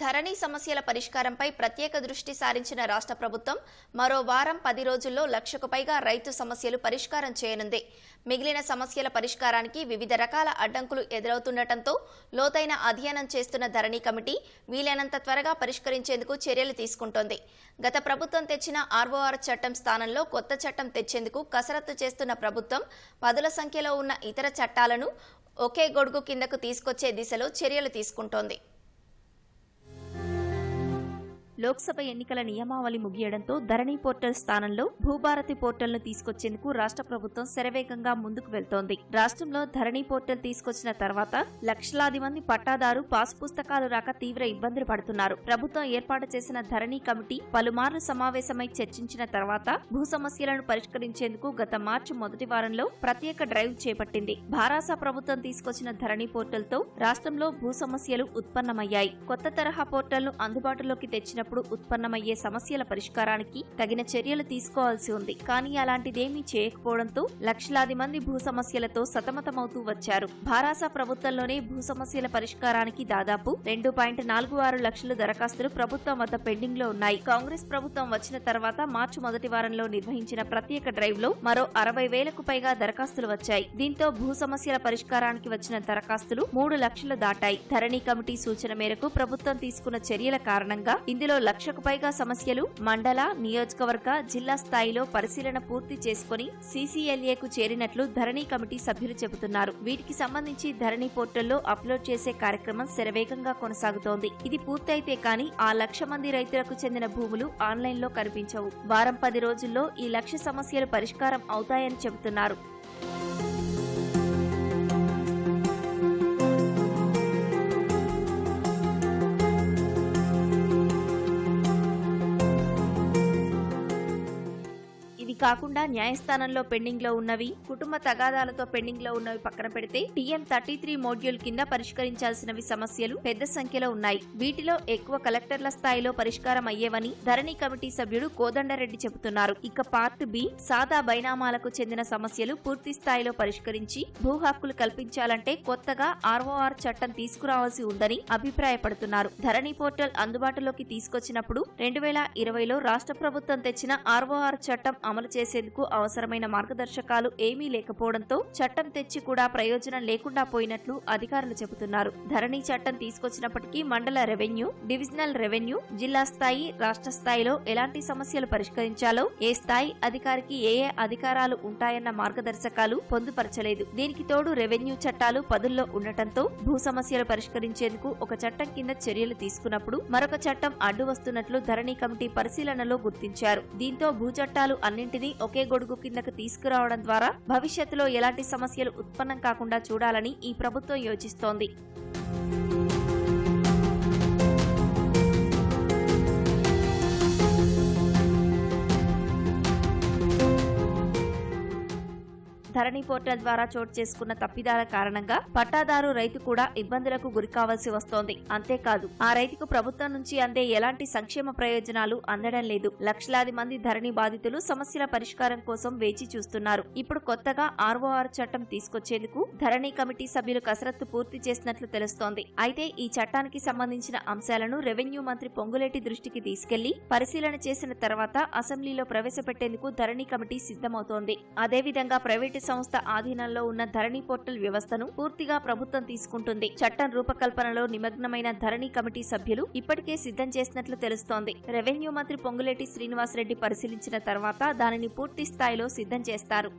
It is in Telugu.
ధరణి సమస్యల పరిష్కారంపై ప్రత్యేక దృష్టి సారించిన రాష్ట్ర ప్రభుత్వం మరో వారం పది రోజుల్లో లక్షకు పైగా రైతు సమస్యలు పరిష్కారం చేయనుంది. మిగిలిన సమస్యల పరిష్కారానికి వివిధ రకాల అడ్డంకులు ఎదురవుతుండటంతో లోతైన అధ్యయనం చేస్తున్న ధరణి కమిటీ వీలైనంత త్వరగా పరిష్కరించేందుకు చర్యలు తీసుకుంటోంది. గత ప్రభుత్వం తెచ్చిన ఆర్ఓఆర్ చట్టం స్థానంలో కొత్త చట్టం తెచ్చేందుకు కసరత్తు చేస్తున్న ప్రభుత్వం పదుల సంఖ్యలో ఉన్న ఇతర చట్టాలను ఒకే గొడుగు కిందకు తీసుకొచ్చే దిశలో చర్యలు తీసుకుంటోంది. లోక్సభ ఎన్నికల నియమావళి ముగియడంతో ధరణి పోర్టల్ స్థానంలో భూభారతి పోర్టల్ను తీసుకొచ్చేందుకు రాష్ట్ర ప్రభుత్వం శరవేగంగా ముందుకు వెళ్తోంది. రాష్ట్రంలో ధరణి పోర్టల్ తీసుకొచ్చిన తర్వాత లక్షలాది మంది పట్టాదారు పాస్ పుస్తకాలు రాక తీవ్ర ఇబ్బందులు పడుతున్నారు. ప్రభుత్వం ఏర్పాటు చేసిన ధరణి కమిటీ పలుమార్లు సమావేశమై చర్చించిన తర్వాత భూ సమస్యలను పరిష్కరించేందుకు గత మార్చి మొదటి వారంలో ప్రత్యేక డ్రైవ్ చేపట్టింది. భారాస ప్రభుత్వం తీసుకొచ్చిన ధరణి పోర్టల్తో రాష్ట్రంలో భూ సమస్యలు ఉత్పన్నమయ్యాయి. కొత్త తరహా పోర్టల్ను అందుబాటులోకి తెచ్చినప్పుడు ఉత్పన్నమయ్యే సమస్యల పరిష్కారానికి తగిన చర్యలు తీసుకోవాల్సి ఉంది. కానీ అలాంటిదేమీ చేయకపోవడంతో లక్షలాది మంది భూ సమస్యలతో సతమతమవుతూ వచ్చారు. భారాస ప్రభుత్వంలోనే భూ సమస్యల పరిష్కారానికి దాదాపు రెండు పాయింట్ నాలుగు ఆరు లక్షల దరఖాస్తులు ప్రభుత్వం వద్ద పెండింగ్లో ఉన్నాయి. కాంగ్రెస్ ప్రభుత్వం వచ్చిన తర్వాత మార్చి మొదటి వారంలో నిర్వహించిన ప్రత్యేక డ్రైవ్లో మరో అరవై వేలకు పైగా దరఖాస్తులు వచ్చాయి. దీంతో భూ సమస్యల పరిష్కారానికి వచ్చిన దరఖాస్తులు మూడు లక్షలు దాటాయి. ధరణి కమిటీ సూచన మేరకు ప్రభుత్వం తీసుకున్న చర్యల కారణంగా ఇందులో లక్షకు పైగా సమస్యలు మండల నియోజకవర్గ జిల్లా స్థాయిలో పరిశీలన పూర్తి చేసుకుని సీసీఎల్ఏకు చేరినట్లు ధరణి కమిటీ సభ్యులు చెబుతున్నారు. వీటికి సంబంధించి ధరణి పోర్టల్లో అప్లోడ్ చేసే కార్యక్రమం శరవేగంగా కొనసాగుతోంది. ఇది పూర్తయితే కానీ ఆ లక్ష మంది రైతులకు చెందిన భూములు ఆన్లైన్లో కనిపించవు. వారం పది రోజుల్లో ఈ లక్ష సమస్యలు పరిష్కారం అవుతాయని చెబుతున్నారు. ఇవి కాకుండా న్యాయస్థానంలో పెండింగ్లో ఉన్నవి కుటుంబ తగాదాలతో పెండింగ్లో ఉన్నవి పక్కన పెడితే టీఎం థర్టీ త్రీ మోడ్యూల్ కింద పరిష్కరించాల్సినవి సమస్యలు పెద్ద సంఖ్యలో ఉన్నాయి. వీటిలో ఎక్కువ కలెక్టర్ల స్థాయిలో పరిష్కారం అయ్యేవని ధరణి కమిటీ సభ్యుడు కోదండరెడ్డి చెబుతున్నారు. ఇక పార్ట్ బి సాదా బైనామాలకు చెందిన సమస్యలు పూర్తి స్థాయిలో పరిష్కరించి భూ హక్కులు కల్పించాలంటే కొత్తగా ఆర్ఓఆర్ చట్టం తీసుకురావాల్సి ఉందని అభిప్రాయపడుతున్నారు. ధరణి పోర్టల్ అందుబాటులోకి తీసుకొచ్చినప్పుడు రెండు వేల ఇరవైలో రాష్ట్ర ప్రభుత్వం తెచ్చిన ఆర్ఓఆర్ చట్టం అమలు చేసేందుకు అవసరమైన మార్గదర్శకాలు ఏమీ లేకపోవడంతో చట్టం తెచ్చి కూడా ప్రయోజనం లేకుండా పోయినట్లు అధికారులు చెబుతున్నారు. ధరణి చట్టం తీసుకొచ్చినప్పటికీ మండల రెవెన్యూ డివిజనల్ రెవెన్యూ జిల్లా స్థాయి రాష్ట్ర స్థాయిలో ఎలాంటి సమస్యలు పరిష్కరించాలో ఏ స్థాయి అధికారికి ఏ ఏ అధికారాలు ఉంటాయన్న మార్గదర్శకాలు పొందుపరచలేదు. దీనికి తోడు రెవెన్యూ చట్టాలు పదుల్లో ఉండటంతో భూ సమస్యలు పరిష్కరించేందుకు ఒక చట్టం కింద చర్యలు తీసుకున్నప్పుడు మరొక చట్టం అడ్డు వస్తున్నట్లు ధరణి కమిటీ పరిశీలనలో గుర్తించారు. దీంతో భూ చట్టాలు అన్నింటి అన్నింటినీ ఒకే గొడుగు కిందకు తీసుకురావడం ద్వారా భవిష్యత్తులో ఎలాంటి సమస్యలు ఉత్పన్నం కాకుండా చూడాలని ఈ ప్రభుత్వం యోచిస్తోంది. ధరణి పోర్టల్ ద్వారా చోటు చేసుకున్న తప్పిదాల కారణంగా పట్టాదారు రైతు కూడా ఇబ్బందులకు గురికావాల్సి వస్తోంది. అంతేకాదు ఆ రైతుకు ప్రభుత్వం నుంచి అందే ఎలాంటి సంక్షేమ ప్రయోజనాలు అందడం లేదు. లక్షలాది మంది ధరణి బాధితులు సమస్యల పరిష్కారం కోసం వేచి చూస్తున్నారు. ఇప్పుడు కొత్తగా ఆర్ఓఆర్ చట్టం తీసుకొచ్చేందుకు ధరణి కమిటీ సభ్యులు కసరత్తు పూర్తి చేసినట్లు తెలుస్తోంది. అయితే ఈ చట్టానికి సంబంధించిన అంశాలను రెవెన్యూ మంత్రి పొంగులేటి దృష్టికి తీసుకెళ్ళి పరిశీలన చేసిన తర్వాత అసెంబ్లీలో ప్రవేశపెట్టేందుకు ధరణి కమిటీ సిద్ధమవుతోంది. అదేవిధంగా ప్రైవేటు సంస్థ ఆధీనంలో ఉన్న ధరణి పోర్టల్ వ్యవస్థను పూర్తిగా ప్రభుత్వం తీసుకుంటుంది. చట్టం రూపకల్పనలో నిమగ్నమైన ధరణి కమిటీ సభ్యులు ఇప్పటికే సిద్ధం చేసినట్లు తెలుస్తోంది. రెవెన్యూ మంత్రి పొంగులేటి శ్రీనివాసరెడ్డి పరిశీలించిన తర్వాత దానిని పూర్తి స్థాయిలో సిద్ధం చేస్తారు.